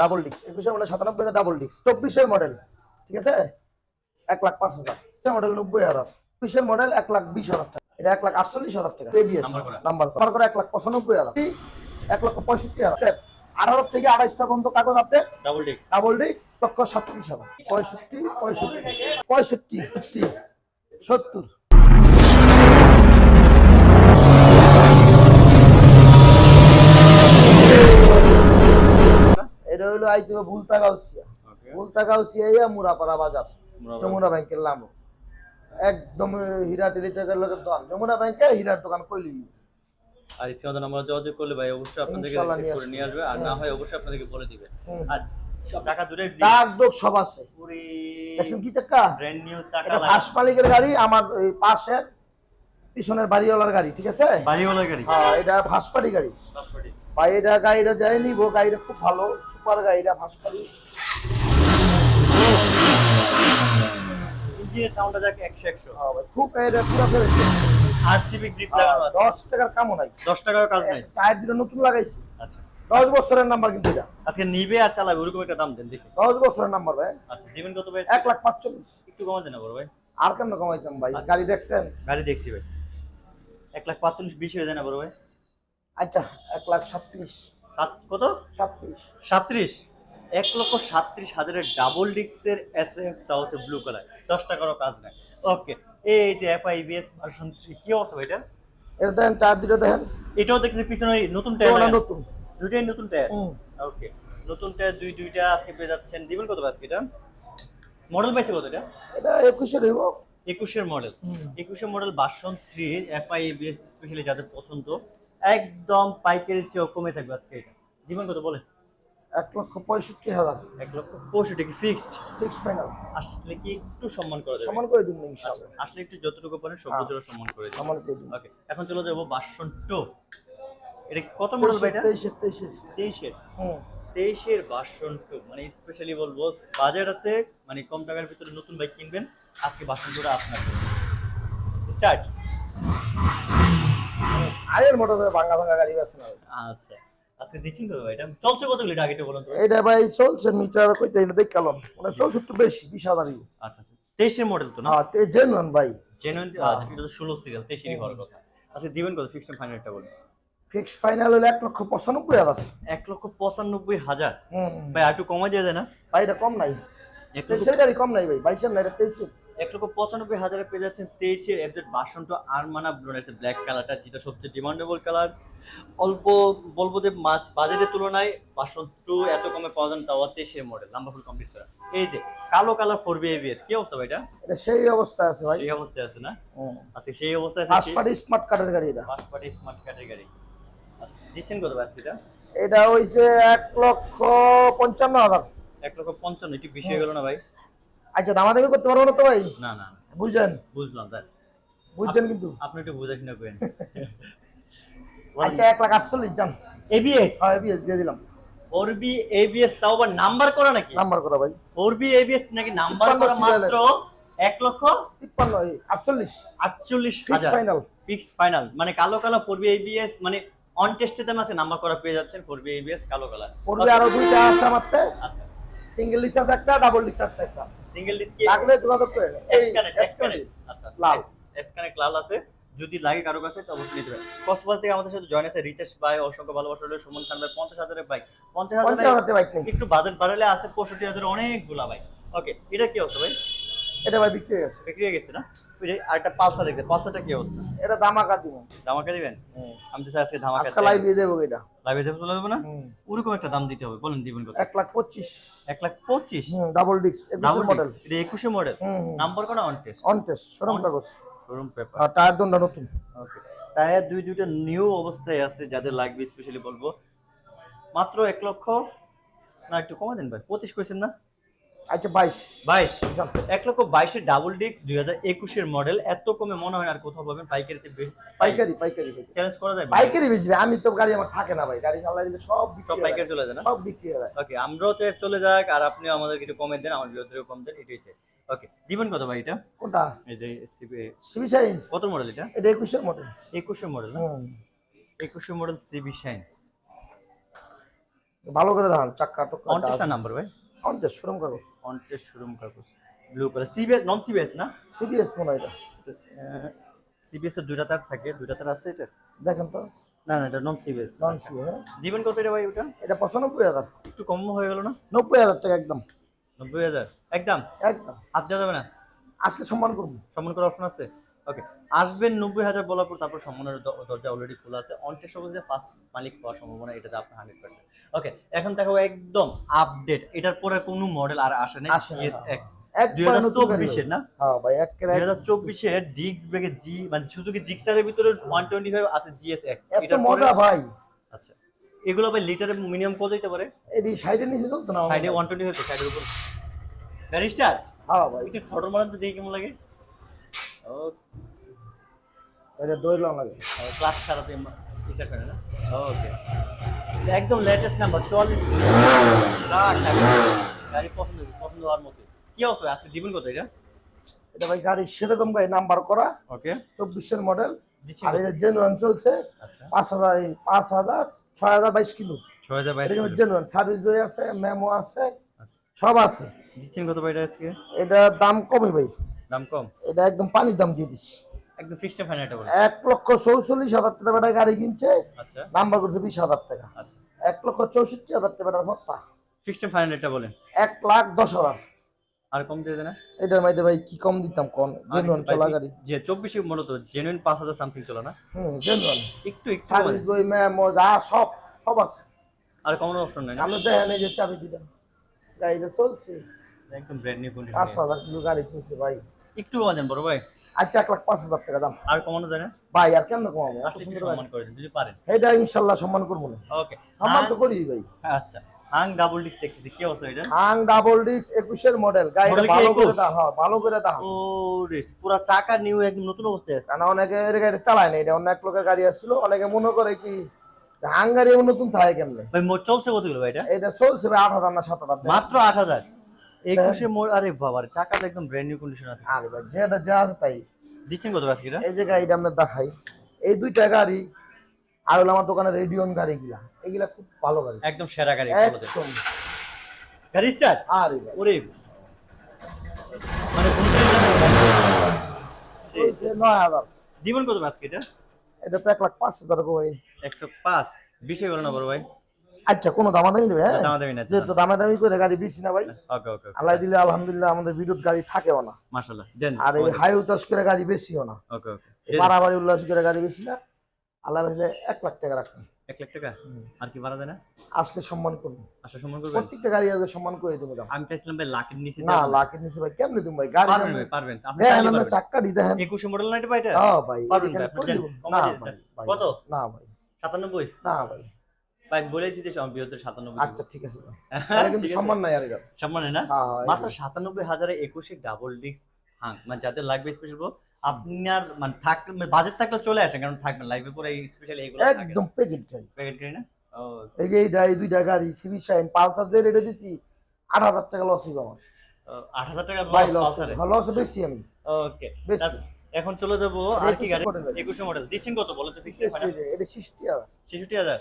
Double disc একুশের model সাতানব্বই হাজার ডাবল ডিস্ক চব্বিশের মডেল ঠিক আছে? এক লাখ পাঁচ হাজার। চব্বিশের মডেল নব্বই হাজার। চব্বিশের মডেল এক লাখ বিশ হাজার টাকা। এটা এক লাখ আটচল্লিশ হাজার টাকা। এবিএস নাম্বার করা। নাম্বার করা। এক লাখ পঁচানব্বই হাজার। এক লক্ষ পঁয়ষট্টি হাজার। আঠারো থেকে আড়াইশটা পর্যন্ত কাগজ আপডেট ডাবল ডিস্ক ডাবল লক্ষ সাতত্রিশ হাজার। পঁয়ষট্টি পঁয়ষট্টি পঁয়ষট্টি সত্তর, এটা হলো ভুলতা গাউসিয়া ভুলতা গাউসিয়া মুরাপাড়া বাজার। যমুনা ব্যাংকের নাম। একদম হীরা টেলিটেকের লোকের দোকান। যমুনা ব্যাংকে হীরার দোকান কইলি আর ইচ্ছে মতো নাম্বার যোগাযোগ করলে ভাই অবশ্যই আপনাদেরকে করে নিয়ে আসবে। আর না হয় অবশ্যই আপনাদেরকে বলে দিবে। আর চাকা দুটোই ডাক ডোক সব আছে। দেখছেন কি চাক্কা ব্র্যান্ড নিউ চাকা ফার্স মালিকের গাড়ি আমার ওই পাশের পিছনের বাড়িওয়ালার গাড়ি ঠিক আছে? বাড়িওয়ালা গাড়ি। হ্যাঁ এটা ভাসপাড়ি গাড়ি। পাসপোর্টে ভাই এটা গাড়িটা যাই নিবো গাড়িটা খুব ভালো সুপার গাড়িটা ভাসপাড়ি ইঞ্জিনের সাউন্ডটা যাক 100 100 হ্যাঁ খুব এটা পুরো ফেরেছে আরসিবি গ্রিপ লাগানো আছে। দশ টাকার কামও নাই। 10 টাকার কাজ নাই? টায়ার দুটো নতুন লাগাইছি। আচ্ছা। দশ বছরের নাম্বার কিন্তু এটা। আজকে নিবে আর চালাবে ওরকম একটা দাম দেন দেখি। দশ বছরের নাম্বার ভাই। আচ্ছা দিবেন কত ভাই? লাখ পাঁচচল্লিশ। একটু কমা দেন না বড় ভাই। আর কেন কমাইতাম ভাই? গাড়ি দেখছেন? গাড়ি দেখছি ভাই। এক লাখ পাঁচচল্লিশ বিশ হয়ে যায় না বড় ভাই। আচ্ছা এক লাখ সাতত্রিশ। সাত কত? সাতত্রিশ। সাত্রিশ এক লক্ষ সাত্রিশ হাজারের ডাবল ডিক্সের এস তা হচ্ছে ব্লু কালার দশ টাকারও কাজ নাই। ওকে এই যে F I BS version three কি অবস্থা এটা? এটা দেখেন টায়ার দুটো দেখেন। এটাও পিছনে নতুন টায়ার নতুন? দুটাই নতুন টায়ার? ওকে নতুন টায়ার দুই দুইটা আজকে পেয়ে যাচ্ছেন। দিবেন কত আজকে এটা? মডেল পাইছে কত এটা? এটা একুশে রইব একুশের মডেল। একুশের model version three F I BS specially যাদের পছন্দ একদম পাইকারির চেয়েও কমে থাকবে আজকে এটা। জীবন কত বলে? এক লক্ষ পঁয়ষট্টি হাজার। এক লক্ষ পঁয়ষট্টি কি ফিক্সড ফিক্স ফাইনাল আসলে কি একটু সম্মান করা সমান করে দিন ইনশাআল্লাহ। আচ্ছা, আসলে একটু যতটুকু পারেন সবুজেরও সম্মান করে দিন। সমান করে দিন। ওকে এখন চলে যাব বাসন টু। এটা কত মডেল ভাই এটা? তেইশে তেইশে তেইশের? হুম। তেইশের বাসন টু। মানে স্পেশালি বলব বাজেট আছে মানে কম টাকার ভিতরে নতুন বাইক কিনবেন আজকে বাসন টুটা আপনার স্টার্ট আগের মোটর ভাঙা ভাঙা গাড়ি আছে না। আচ্ছা। আজকে দিচ্ছেন ভাই এটা চলছে কত লিটার আগে একটু বলুন তো। এটা ভাই চলছে মিটার কইতে মানে চলছে একটু বেশি বিশ হাজারই আচ্ছা আচ্ছা। মডেল তো না? হ্যাঁ তে জেনুয়ান ভাই। জেনুইন হ্যাঁ। আচ্ছা এটা তো সিরিয়াল হওয়ার কথা। আচ্ছা দিবেন কত? ফিক্সড ফাইনালটা বলুন। ফিক্স ফাইনাল হলো এক লক্ষ পঁচানব্বই হাজার এক লক্ষ পঁচানব্বই হাজার? হুম। ভাই আর একটু কমা দিয়ে যায় না ভাই এটা কম নাই। তেইশের গাড়ি কম নাই ভাই বাইশের না এটা তেইশের। এক লক্ষ পঁচানব্বই হাজারে পেয়ে যাচ্ছেন তেইশের এফজেড বাসন টু আরমানা ব্লু ব্ল্যাক কালারটা যেটা সবচেয়ে ডিমান্ডেবল কালার অল্প বলব যে মাস বাজেটের তুলনায় বাসন টু এত কমে পাওয়া যান তাও তেইশের মডেল নাম্বার ফুল কমপ্লিট করা। এই যে কালো কালার ফোর বি এবিএস কি অবস্থা ভাই এটা এটা সেই অবস্থা আছে ভাই। সেই অবস্থায় আছে না? আজকে সেই অবস্থায় পাঁচ আছে পাটি স্মার্ট কার্ডের গাড়ি এটা। পার্টি স্মার্ট কার্ডের গাড়ি। আচ্ছা দিচ্ছেন কত আজকে এটা? এটা হইছে এক লক্ষ পঞ্চান্ন হাজার। এক লক্ষ পঞ্চান্ন একটু বেশি হয়ে গেল না ভাই? আচ্ছা দামাদামি করতে পারব না তো ভাই? না না না, বুঝছেন বুঝলাম স্যার। বুঝছেন কিন্তু। আপনি একটু বুঝে কিনা করেন। আচ্ছা এক লাখ আটচল্লিশ যান। এবিএস হ্যাঁ এবিএস দিয়ে দিলাম। ফোর বি এবিএস তাও আবার নাম্বার করা নাকি? নাম্বার করা ভাই। ফোর বি এবিএস নাকি নাম্বার করা মাত্র এক লক্ষ? তিপ্পান্ন আটচল্লিশ। আটচল্লিশ ফিক্স হাজার। ফাইনাল ফিক্সড ফাইনাল মানে কালো কালো ফোর বি এবিএস মানে অন টেস্টে দাম আছে নাম্বার করা পেয়ে যাচ্ছেন ফোর বি এবিএস কালো কালার পড়বে আরও দুইটা আছে আমার আচ্ছা। সিঙ্গেল রিচার্জ একটা ডাবল রিচার্জ একটা। সিঙ্গেল ডিস্ক লাগলে যোগাযোগ করে। কানেক্ট আচ্ছা লাল। লাল আছে। যদি লাগে কারও কাছে তো অবশ্যই নিতে পারেন। থেকে আমাদের সাথে জয়েন আছে রিতেশ ভাই অসংখ্য ভালোবাসা সুমন খান ভাই পঞ্চাশ হাজারের বাইক পঞ্চাশ পঞ্চাশ হাজার হাজার বাইক নেই একটু বাজেট বাড়ালে আছে পঁয়ষট্টি হাজার অনেকগুলা বাইক ওকে এটা কি অবস্থা ভাই? এটা ভাই বিক্রি হয়ে গেছে। বিক্রি হয়ে গেছে না? ফিরে আরেকটা পালসার দেখছে পালসারটা কি অবস্থা? এটা দামাকা দিব ধামাকা দিবেন? আমি তো আজকে ধামাকা আজকে লাইভ দিয়ে দেবো এটা। লাইভে যাবে চলে যাবে না? ওরকম একটা দাম দিতে হবে বলেন দিবেন কত লাখ পঁচিশ। এক লাখ পঁচিশ? হুম ডাবল মডেল এটা একুশে মডেল নাম্বার করা অন টেস্ট শোরুম কাগজ। শোরুম পেপার আর টায়ার নতুন। ওকে টায়ার দুই দুইটা নিউ অবস্থায় আছে যাদের লাগবে স্পেশালি বলব। মাত্র এক লক্ষ না একটু কমা দিন ভাই পঁচিশ কইছেন না? আচ্ছা বাইশ। বাইশ। এক লক্ষ বাইশের ডাবল ডিস্ক দুই হাজার একুশের মডেল। এত কমে মনে হয় আর কোথাও পাবেন। পাইকারিতে পাইকারি পাইকারি। চ্যালেঞ্জ করা যায় পাইকারি বেচবে আমি তো গাড়ি আমার থাকে না ভাই। গাড়ি চালাই দিলে সব সব পাইকারি চলে যায় না? সব বিক্রি হয়ে যায়। ওকে আমরাও চাই চলে যাক আর আপনিও আমাদেরকে একটু কমে দেন আমার বিরোধীও কম দেন এটাই চাই ওকে দিবেন কত ভাই এটা? কোনটা? এই যে সিবি শাইন কত মডেল এটা? এটা একুশের মডেল একুশে মডেল না? হুম। একুশে মডেল সিবি শাইন ভালো করে দেখান চাক্কা টুক্কা নাম্বার ভাই। অনটেস্ট শোরুম কাগজ অনটেস্ট শোরুম কাগজ blue colour CBS non CBS না? সিবিএস মনে এটা। সিবিএস এর দুইটা তার থাকে দুইটা তার আছে এটা দেখেন তো। না না এটা নন সিবিএস নন সিবিএস দিবেন কত এটা ভাই ওটা? এটা পঁচানব্বই হাজার। একটু কম হয়ে গেল না? নব্বই হাজার টাকা একদম। নব্বই হাজার? একদম? একদম। হাত দেওয়া যাবে না? আজকে সম্মান করব। সম্মান করার অপশন আছে? ওকে আসবেন নব্বই হাজার বলার পর তারপর সম্মানের দরজা অলরেডি খোলা আছে। অনটের যে ফার্স্ট মালিক হওয়ার সম্ভাবনা এটাতে আপনার হান্ড্রেড পার্সেন্ট ওকে এখন দেখো একদম আপডেট এটার পরে কোনো মডেল আর আসে না, সিএস এক্স দুই হাজার চব্বিশের না? হ্যাঁ ভাই একেবারে দুই হাজার চব্বিশের ডিস্ক ব্রেকের জি মানে ভিতরে ওয়ান টোয়েন্টি ফাইভ আছে জিএস এক্স এত মজা ভাই। আচ্ছা এগুলো ভাই লিটারে মিনিমাম কত দিতে পারে? এটি সাইডে নিচে চলতো না? সাইডে ওয়ান টোয়েন্টি হচ্ছে সাইডের উপর। ব্যারিস্টার হ্যাঁ ভাই। একটু ফটো মারান তো দেখি কেমন লাগে? ও এটা দইলাম লাগে। ক্লাস ছাড়াতে ইচ্ছা করে না? ওকে। একদম লেটেস্ট নাম্বার চল্লিশ গাড়ি পছন্দ পছন্দ হওয়ার মতো কি অবস্থা আজকে দিবেন কত এটা? এটা ভাই গাড়ি সেরকম গাড়ি নাম্বার করা। ওকে। চব্বিশের মডেল আর এটা জেনুয়ান চলছে। আচ্ছা। পাঁচ হাজার পাঁচ হাজার ছয় হাজার বাইশ কিলো। ছয় হাজার বাইশ জেনুয়ান সার্ভিস বই আছে মেমো আছে আচ্ছা। সব আছে। দিচ্ছেন কত ভাই এটা আজকে? এটা দাম কমে ভাই। দাম কম? এটা একদম পানির দাম দিয়ে দিচ্ছি একদম ফিক্সড ফাইনাল এটা বলে এক লক্ষ চৌচল্লিশ হাজার টাকা গাড়ি কিনছে। আচ্ছা। নাম্বার করছে বিশ হাজার টাকা। আচ্ছা। এক লক্ষ চৌষট্টি হাজার টাকা ভর্তা ফিক্সড ফাইনাল এটা বলেন। এক লাখ দশ হাজার। আর কম দিয়ে দেন এটার মধ্যে ভাই কি কম দিতাম কোন জেনুয়ান চলা গাড়ি। যে চব্বিশে মূলত জেনুইন পাঁচ হাজার সামথিং চলে না? হুম জেনুয়ান একটু একটু সার্ভিস বই মেমো যা সব সব আছে। আর কমানোর অপশন নাই আমরা দেখেন এই যে চাবি দিলাম। গাড়িটা চলছে। একদম ব্র্যান্ড নিউ পাঁচ কন্ডিশন হাজার কিলো গাড়ি চলছে ভাই। একটু কমা দেন বড় ভাই। আচ্ছা এক লাখ পাঁচ হাজার টাকা দাম। আর কমানো যায় না? ভাই আর কেমন কমাবো। সম্মান করে যদি পারেন। এটা ইনশাল্লাহ সম্মান করব না। ওকে। সম্মান তো করি ভাই। আচ্ছা হাং ডাবল ডিস্ক দেখতেছি কি অবস্থা এটা? হাং ডাবল ডিস্ক মডেল গাড়িটা ভালো করে 21? দাও হ্যাঁ ভালো করে দাও। ও রে পুরো চাকা নিউ একদম নতুন অবস্থায় আছে। কারণ অনেকে এর গাড়ি চালায় না এটা অন্য এক লোকের গাড়ি আসছিল অনেকে মনে করে কি যে হাং গাড়ি এমন নতুন থাকে কেমনে? ভাই মোট চলছে কতগুলো ভাই এটা? এটা চলছে ভাই আট হাজার না সাত হাজার। টাকা। মাত্র আট হাজার? একুশে মোড় আরে বাবা রে, চাকাটা একদম ব্র্যান্ড নিউ কন্ডিশন আছে। আরে ভাই যেটা যা আছে তাই। দিচ্ছেন কত আজকে এই যে গাড়িটা আমরা দেখাই এই দুইটা গাড়ি আর হলো আমার দোকানে রেডিয়ন গাড়ি গুলা এগুলা খুব ভালো গাড়ি। একদম সেরা গাড়ি বলে। একদম। গাড়ি স্টার্ট আরে ওরে। মানে নয় হাজার। দিবেন কত আজকে এটা? এটা তো এক লাখ পাঁচ হাজার ভাই। একশো পাঁচ। বিশে গেল না বড় ভাই? আচ্ছা কোনো দামাদামি নেবে হ্যাঁ? দামা দেবেন না যেহেতু দামাদামি করে গাড়ি বেশি না ভাই। ওকে ওকে আল্লাহ দিলে আলহামদুলিল্লাহ আমাদের বিদ্যুৎ গাড়ি থাকেও না। মাশাআল্লাহ আর এই হাই উতাস করে গাড়ি বেশিও না। ওকে ওকে। বাড়াবাড়ি উল্লাস করে গাড়ি বেশি না। আল্লাহ দিলে এক লাখ টাকা রাখবেন এক লাখ টাকা? আর কি ভাড়া দেয় না আসলে সম্মান করব আচ্ছা সম্মান করবেন? প্রত্যেকটা গাড়ি আগে সম্মান করে দেবো আমি চাইছিলাম ভাই লাখের নিচে না। লাখের নিচে ভাই কেমনে তুমি ভাই? গাড়ি পারবেন পারবেন। আপনি আমরা পারবেন। চাক্কাটি দেখেন। একুশে মডেল না এটা ভাই এটা? হ্যাঁ পারবেন না ভাই, ভাই, কত? না ভাই। সাতানব্বই? না ভাই। ভাই বলেছি যে সম্প্রিয়ত সাতানব্বই আচ্ছা ঠিক আছে। কিন্তু সম্মান নাই আর সম্মান না? হ্যাঁ, হ্যাঁ, মাত্র সাতানব্বই হাজারে একুশে ডাবল ডিস্ক হাং মানে যাদের লাগবে স্পেশাল আপনার মানে থাক মানে বাজেট থাকলে চলে আসেন কারণ থাকবেন লাইভে পরে স্পেশাল এইগুলো একদম প্যাকেট গাড়ি। প্যাকেট গাড়ি না? এই যে এইটা এই দুইটা গাড়ি সিভি শাইন পালসার যে রেটে দিছি আট হাজার টাকা লস হইব আমার। আট হাজার টাকা লস লস হ্যাঁ, বেশি আমি। ওকে বেশি। এখন চলে যাব আর কি গাড়ি? একুশে মডেল দিচ্ছেন কত বলো তো ফিক্সড এটা 66000 66000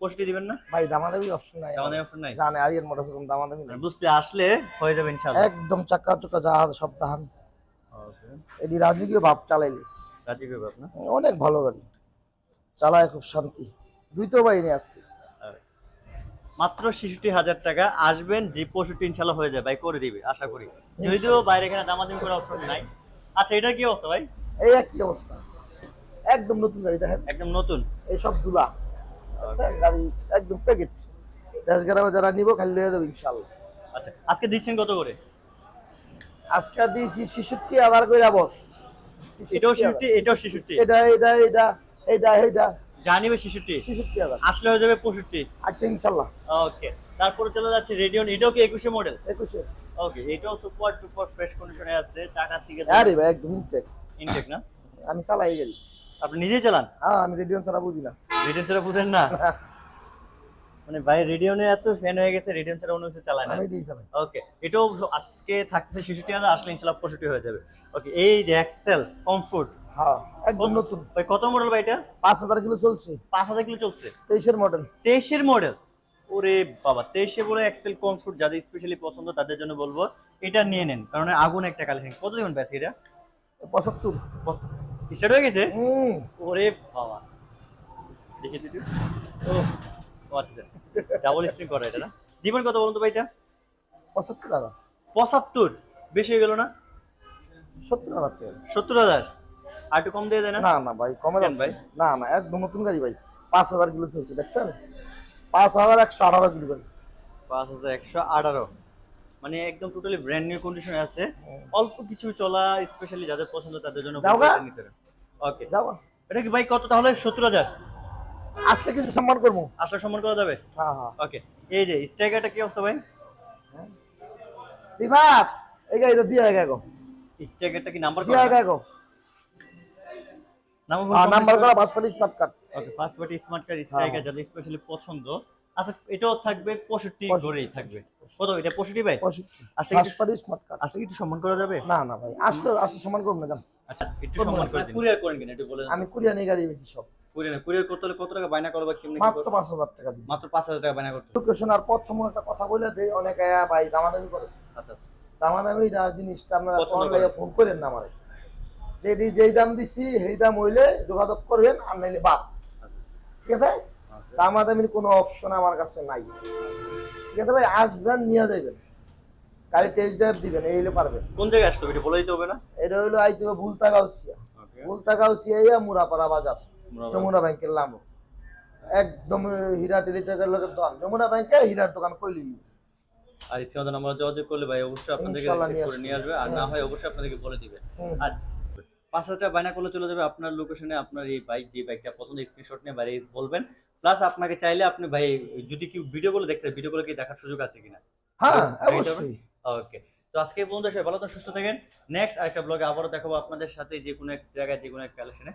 কোষ্টি দিবেন না? ভাই দামাদামি অপশন নাই দামাদামি অপশন নাই? জানে আরিয়ান মোটরস দামাদামি নাই। বুঝতে আসলে হয়ে যাবে ইনশাআল্লাহ। একদম চাকা চুকা যা সব দাহান। ওকে। এডি রাজকীয় ভাব চালাইলি। রাজকীয় ভাব না? অনেক ভালো গাড়ি। চালায় খুব শান্তি। দুই তো বাইরে আজকে মাত্র ছেষট্টি হাজার টাকা আসবেন যে পঁয়ষট্টি ইনশাল্লাহ হয়ে যাবে ভাই করে দিবে আশা করি। যদিও বাইরে এখানে দামাদামি করার অপশন নাই। আচ্ছা এটার কি অবস্থা ভাই? এই কি অবস্থা। একদম নতুন গাড়ি দেখেন। একদম নতুন? এই সব দুলা। গাড়ি একদম প্যাকেট দেশ গ্রামে যারা নিব খালি লয়ে দেবো ইনশাল্লাহ আচ্ছা আজকে দিচ্ছেন কত করে? আজকে দিয়েছি ছেষট্টি হাজার করে যাব এটাও ছেষট্টি এটাও ছেষট্টি। এটা এটা এটা এটা এটা। জানিবে ছেষট্টি? ছেষট্টি হাজার। আসলে হয়ে যাবে পঁয়ষট্টি। আচ্ছা ইনশাল্লাহ ওকে তারপরে চলে যাচ্ছে রেডিয়ন এটাও কি একুশে মডেল? একুশে। ওকে এটাও সুপার টুপার ফ্রেশ কন্ডিশনে আছে চাকার থেকে আরে ভাই একদম ইনটেক ইনটেক না? আমি চালাই এই আপনি নিজেই চালান? হ্যাঁ আমি রেডিয়ন ছাড়া বুঝি না। রেডিয়ন ছাড়া বুঝেন না। মানে ভাই রেডিয়নে এত ফ্যান হয়ে গেছে রেডিয়ন ছাড়া অন্য কিছু চালায় না। ওকে এটাও আজকে থাকতেছে হাজার আসলে ইনশাল্লাহ পঁয়ষট্টি হয়ে যাবে। ওকে এই যে এক্সেল কমফোর্ট হ্যাঁ একদম নতুন। ভাই কত মডেল ভাই এটা? পাঁচ হাজার কিলো চলছে। পাঁচ হাজার কিলো চলছে? তেইশের মডেল তেইশের মডেল ওরে বাবা তেইশে বলে এক্সেল কমফোর্ট যাদের স্পেশালি পছন্দ তাদের জন্য বলব এটা নিয়ে নেন। কারণ আগুন একটা কালেকশন কত দিন ব্যাস এটা? পঁচাত্তর। স্টার্ট হয়ে গেছে? ওরে বাবা। দেখি ও আচ্ছা আচ্ছা। ডাবল স্ট্রিং করা এটা না? দিবেন কত বলুন তো ভাই এটা পঁচাত্তর হাজার। পঁচাত্তর? বেশি হয়ে গেল না? সত্তর হাজার সত্তর হাজার? আর একটু কম দিয়ে দেয় না? না না ভাই কমে কেন ভাই? না না একদম নতুন গাড়ি ভাই। পাঁচ হাজার কিলো চলছে দেখছেন? পাঁচ হাজার একশো আঠারো কিলো গাড়ি পাঁচ হাজার একশো আঠারো। মানে একদম টোটালি ব্র্যান্ড নিউ কন্ডিশনে আছে। অল্প কিছু চলা স্পেশালি যাদের পছন্দ তাদের জন্য ওকে যাব এটা কি ভাই কত? তাহলে সত্তর হাজার। আসলে কিছু সম্মান করব? আসলে সম্মান করা যাবে? হ্যাঁ হ্যাঁ। ওকে এই যে স্ট্রাইকারটা কি অবস্থা ভাই? বিভাত এই গাড়িটা দিয়ে আগে গো স্ট্রাইকারটা কি নাম্বার দিয়ে আগে গো নাম্বার করা পাঁচ smart card? Okay party smart card striker যাদের স্পেশালি পছন্দ। আচ্ছা এটাও থাকবে পঁয়ষট্টি ধরেই থাকবে। কত এটা পঁয়ষট্টি ভাই? পঁয়ষট্টি। আসলে পাঁচ স্মার্ট কার্ড আসলে একটু সম্মান করা যাবে? না না ভাই আসলে আসলে সম্মান করব না আচ্ছা একটু সম্মান করে দিন। কুরিয়ার করেন কিনা? একটু বলে আমি কুরিয়া নিয়ে গাড়ি বেশি সব। কুরিয়ার কুরিয়ার করতে হলে কত টাকা বাইনা করবে কেমনি মাত্র করবে? পাঁচ হাজার টাকা দিই মাত্র পাঁচ হাজার টাকা বাইনা করতে লোকেশন আর প্রথম একটা কথা বলে দেই অনেক আয়া ভাই দামাদামি করে। আচ্ছা আচ্ছা। দামাদামি জিনিসটা আপনারা পছন্দ ফোন করেন। লাগিয়ে ফোন করেন না আমারে। যেটি যেই দাম দিছি সেই দাম হইলে যোগাযোগ করবেন আর নাইলে বাদ। আচ্ছা ঠিক আছে। দামাদামির কোনো অপশন আমার কাছে নাই। ঠিক আছে ভাই? আসবেন নিয়ে যাবেন গাড়ি টেস্ট ড্রাইভ দিবেন এই হলে পারবেন। কোন জায়গায় আসতে হবে? এটা বলে দিতে হবে না? এটা হইল আইতে হবে ভুলতা গাউসিয়া। ভুলতা গাউসিয়া মুরাপাড়া বাজার। যমুনা ব্যাংকের লাম একদম হীরা টেলিটেকের লোকের দোকান। যমুনা ব্যাংকের হীরার দোকান কইলি। আর ইচ্ছে মতো আমরা যোগাযোগ করলে ভাই অবশ্যই আপনাদেরকে করে নিয়ে আসবে। আর না হ্যাঁ। অবশ্যই আপনাদেরকে বলে দিবে। আর পাঁচ হাজার টাকা বায়না করলে চলে যাবে আপনার লোকেশনে আপনার এই বাইক যে বাইকটা পছন্দ স্ক্রিনশট নিয়ে বাইরে বলবেন। প্লাস আপনাকে চাইলে আপনি ভাই যদি কি ভিডিও গুলো দেখছেন ভিডিও গুলো কি দেখার সুযোগ আছে কিনা? হ্যাঁ অবশ্যই। ওকে তো আজকে পর্যন্ত সবাই ভালো থাকেন সুস্থ থাকেন। নেক্সট আরেকটা ব্লগে আবারও দেখাবো আপনাদের সাথে যে কোনো এক জায়গায় যে কোনো এক কালেকশনে